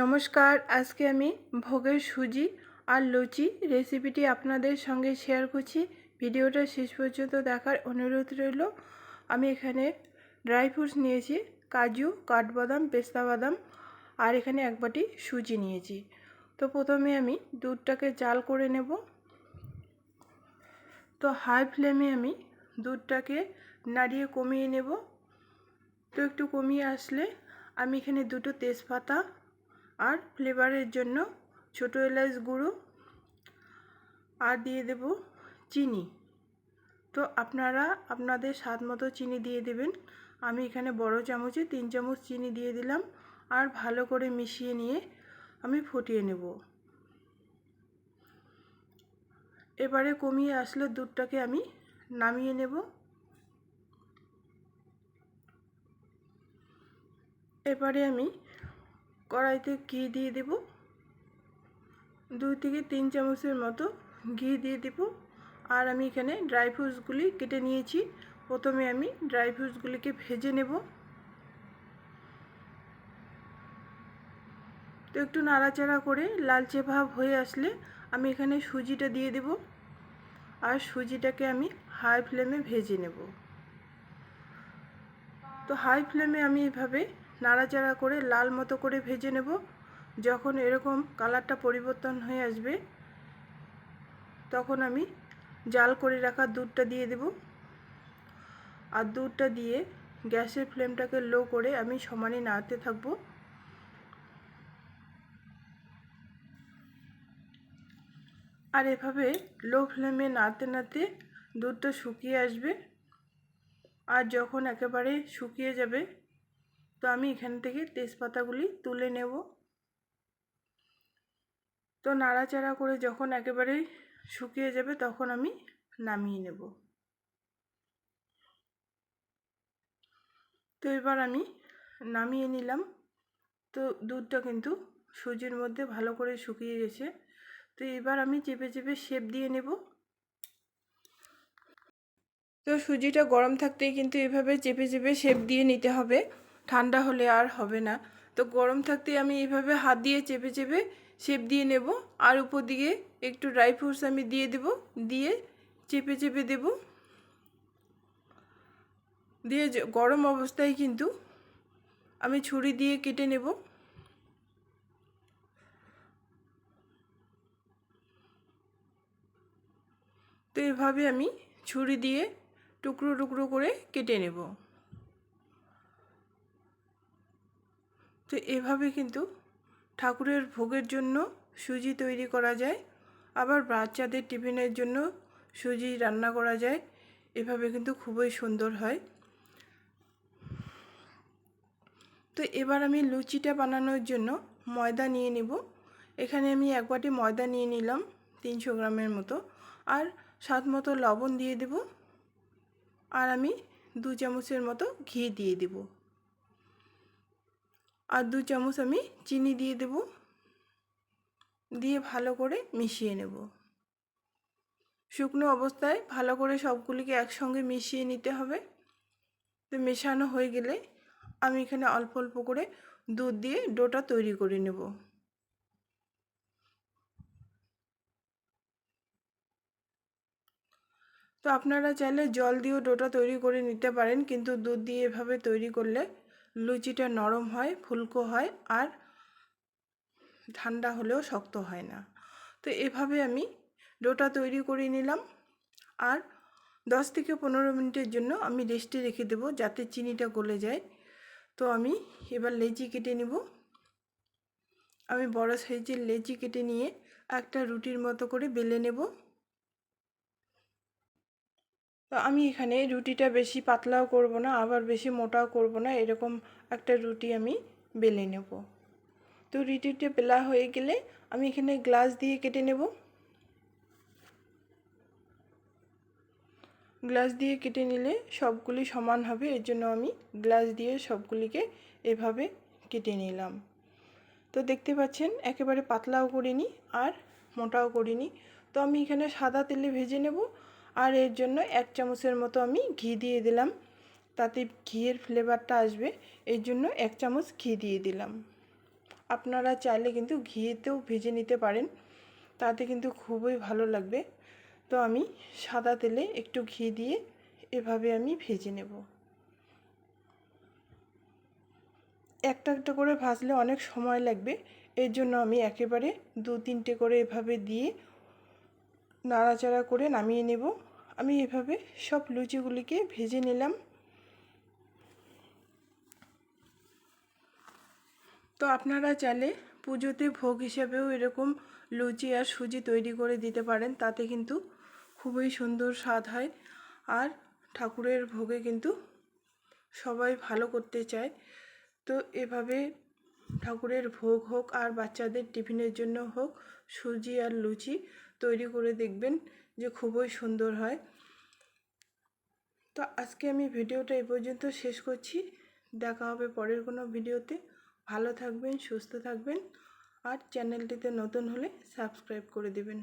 নমস্কার, আজকে আমি ভোগের সুজি আর লুচি রেসিপিটি আপনাদের সঙ্গে শেয়ার করছি। ভিডিওটা শেষ পর্যন্ত দেখার অনুরোধ রইল। আমি এখানে ড্রাই ফ্রুটস নিয়েছি, কাজু, কাঠবাদাম, পেস্তা বাদাম আর এখানে এক বাটি সুজি নিয়েছি। তো প্রথমে আমি দুধটাকে জাল করে নেব। তো হাই ফ্লেমে আমি দুধটাকে নাড়িয়ে কমিয়ে নেব। তো একটু কমিয়ে আসলে আমি এখানে দুটো তেজপাতা আর ফ্লেভারের জন্য ছোটো এলাচ গুঁড়ো আর দিয়ে দেব চিনি। তো আপনারা আপনাদের স্বাদ মতো চিনি দিয়ে দেবেন। আমি এখানে বড় চামচে তিন চামচ চিনি দিয়ে দিলাম আর ভালো করে মিশিয়ে নিয়ে আমি ফুটিয়ে নেব। এবারে কমিয়ে আসলে দুধটাকে আমি নামিয়ে নেব। এবারে আমি কড়াইতে ঘি দিয়ে দেব। দুই থেকে তিন চামচের মতো ঘি দিয়ে দেব। আর আমি এখানে ড্রাই ফ্রুটসগুলি কেটে নিয়েছি। প্রথমে আমি ড্রাই ফ্রুটসগুলিকে ভেজে নেব। তো একটু নাড়াচাড়া করে লালচে ভাব হয়ে আসলে আমি এখানে সুজিটা দিয়ে দেব। আর সুজিটাকে আমি হাই ফ্লেমে ভেজে নেব। তো হাই ফ্লেমে আমি এভাবে নাড়াচাড়া করে লাল মতো করে ভেজে নেব। যখন এরকম কালারটা পরিবর্তন হয়ে আসবে, তখন আমি জাল করে রাখা দুধটা দিয়ে দেব। আর দুধটা দিয়ে গ্যাসের ফ্লেমটাকে লো করে আমি সমানে নাড়তে থাকব। আর এভাবে লো ফ্লেমে নাড়তে নাড়তে দুধটা শুকিয়ে আসবে। আর যখন একেবারে শুকিয়ে যাবে তো আমি এখান থেকে তেজপাতাগুলি তুলে নেব। তো নাড়াচাড়া করে যখন একেবারে শুকিয়ে যাবে তখন আমি নামিয়ে নেব। তো এবার আমি নামিয়ে নিলাম। তো দুধটা কিন্তু সুজির মধ্যে ভালো করে শুকিয়ে গেছে। তো এবার আমি চেপে চেপে শেপ দিয়ে নেব। তো সুজিটা গরম থাকতেই কিন্তু এভাবে চেপে চেপে শেপ দিয়ে নিতে হবে। ঠান্ডা হলে আর হবে না। তো গরম থাকতে আমি এইভাবে হাত দিয়ে চেপে চেপে শেপ দিয়ে নেব। আর উপর দিকে একটু ড্রাই ফ্রুটস আমি দিয়ে দেব। দিয়ে চেপে চেপে দেব। দিয়ে গরম অবস্থায় কিন্তু আমি ছুরি দিয়ে কেটে নেব। তো এভাবে আমি ছুরি দিয়ে টুকরো টুকরো করে কেটে নেব। তো এভাবে কিন্তু ঠাকুরের ভোগের জন্য সুজি তৈরি করা যায়। আবার বাচ্চাদের টিফিনের জন্য সুজি রান্না করা যায়। এভাবে কিন্তু খুবই সুন্দর হয়। তো এবার আমি লুচিটা বানানোর জন্য ময়দা নিয়ে নেব। এখানে আমি এক বাটি ময়দা নিয়ে নিলাম তিনশো গ্রামের মতো। আর স্বাদ মতো লবণ দিয়ে দেব। আর আমি দু চামচের মতো ঘি দিয়ে দেব। আর দু চামচ আমি চিনি দিয়ে দেব। দিয়ে ভালো করে মিশিয়ে নেব। শুকনো অবস্থায় ভালো করে সবগুলিকে একসঙ্গে মিশিয়ে নিতে হবে। তো মেশানো হয়ে গেলে আমি এখানে অল্প অল্প করে দুধ দিয়ে ডোটা তৈরি করে নেব। তো আপনারা চাইলে জল দিয়েও ডোটা তৈরি করে নিতে পারেন, কিন্তু দুধ দিয়ে এভাবে তৈরি করলে লুচিটা নরম হয়, ফুলকো হয় আর ঠান্ডা হলেও শক্ত হয় না। তো এভাবে আমি ডোটা তৈরি করে নিলাম আর দশ থেকে পনেরো মিনিটের জন্য আমি রেস্টে রেখে দেবো যাতে চিনিটা গলে যায়। তো আমি এবার লেচি কেটে নিব। আমি বড় সাইজের লেচি কেটে নিয়ে একটা রুটির মতো করে বেলে নেব। তো আমি এখানে রুটিটা বেশি পাতলাও করব না, আবার বেশি মোটাও করব না, এরকম একটা রুটি আমি বেলে নেব। তো রুটিটা বেলা হয়ে গেলে আমি এখানে গ্লাস দিয়ে কেটে নেব। গ্লাস দিয়ে কেটে নিলে সবগুলি সমান হবে, এর জন্য আমি গ্লাস দিয়ে সবগুলিকে এভাবে কেটে নিলাম। তো দেখতে পাচ্ছেন, একেবারে পাতলাও করিনি আর মোটাও করিনি। তো আমি এখানে সাদা তেলে ভেজে নেব আর এর জন্য এক চামচের মতো আমি ঘি দিয়ে দিলাম। তাতে ঘিয়ের ফ্লেভারটা আসবে। এর জন্য এক চামচ ঘি দিয়ে দিলাম। আপনারা চাইলে কিন্তু ঘিয়েতেও ভেজে নিতে পারেন। তাতে কিন্তু খুবই ভালো লাগবে। তো আমি সাদা তেলে একটু ঘি দিয়ে এভাবে আমি ভেজে নেব। একটা একটা করে ভাজলে অনেক সময় লাগবে। এর জন্য আমি একেবারে দু তিনটে করে এভাবে দিয়ে নাড়াচাড়া করে নামিয়ে নেব। আমি এভাবে সব লুচিগুলিকে ভেজে নিলাম। তো আপনারা চাইলে পুজোতে ভোগ হিসাবেও এরকম লুচি আর সুজি তৈরি করে দিতে পারেন। তাতে কিন্তু খুবই সুন্দর স্বাদ হয় আর ঠাকুরের ভোগে কিন্তু সবাই ভালো করতে চায়। তো এভাবে ঠাকুরের ভোগ হোক আর বাচ্চাদের টিফিনের জন্য হোক, সুজি আর লুচি তৈরি করে দেখবেন যে খুবই সুন্দর হয়। তো আজকে আমি ভিডিওটা এই পর্যন্ত শেষ করছি। দেখা হবে পরের কোনো ভিডিওতে। ভালো থাকবেন, সুস্থ থাকবেন। আর চ্যানেলটিতে নতুন হলে সাবস্ক্রাইব করে দেবেন।